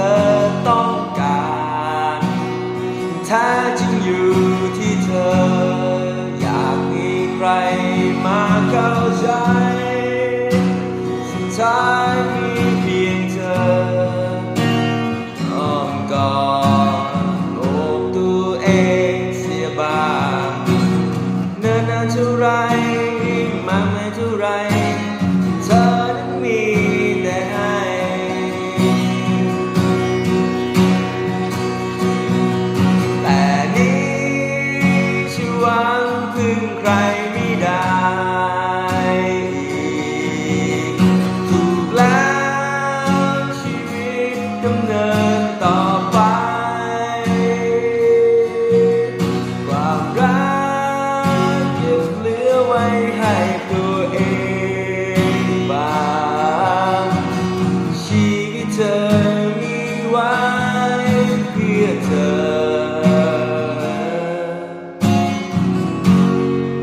ธอต้องการแท้จริงอยู่ที่เธอ อยากมีใครมาเข้าใจสุดท้าย ธอ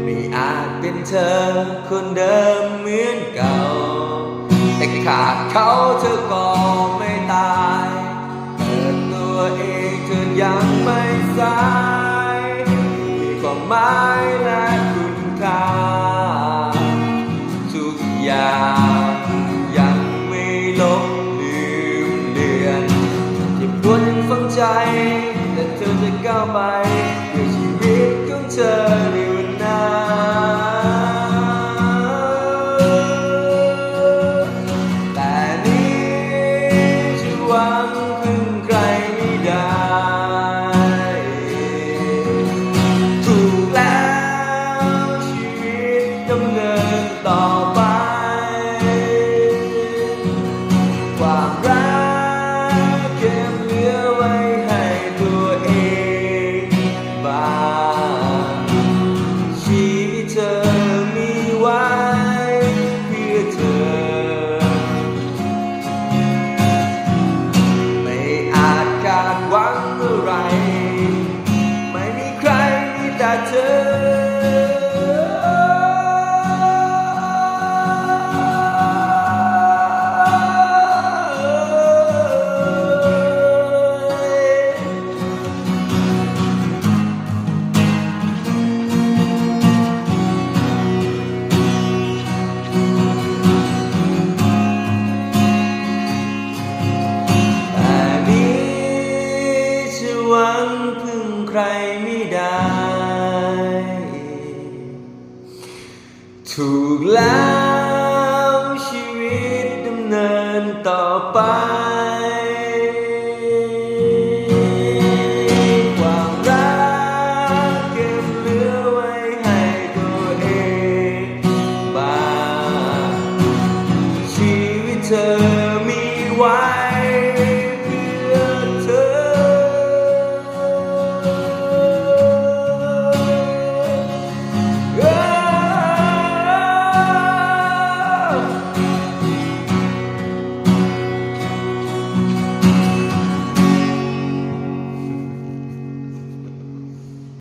ไม่อาจเป็นเธอคนเดิมเหมือนเก่า แต่ขาดเขาเธอก็ไม่ตายเปิดตัวเอง ใจแต่เธอจะก้าวไปด้วยชีวิตของเธอในวันนั้นแต่นี้ฉันหวังพึ่งใครไม่ได้ ถูกแล้วชีวิตดำเนิน ถูกแล้วชีวิตดำเนินต่อไป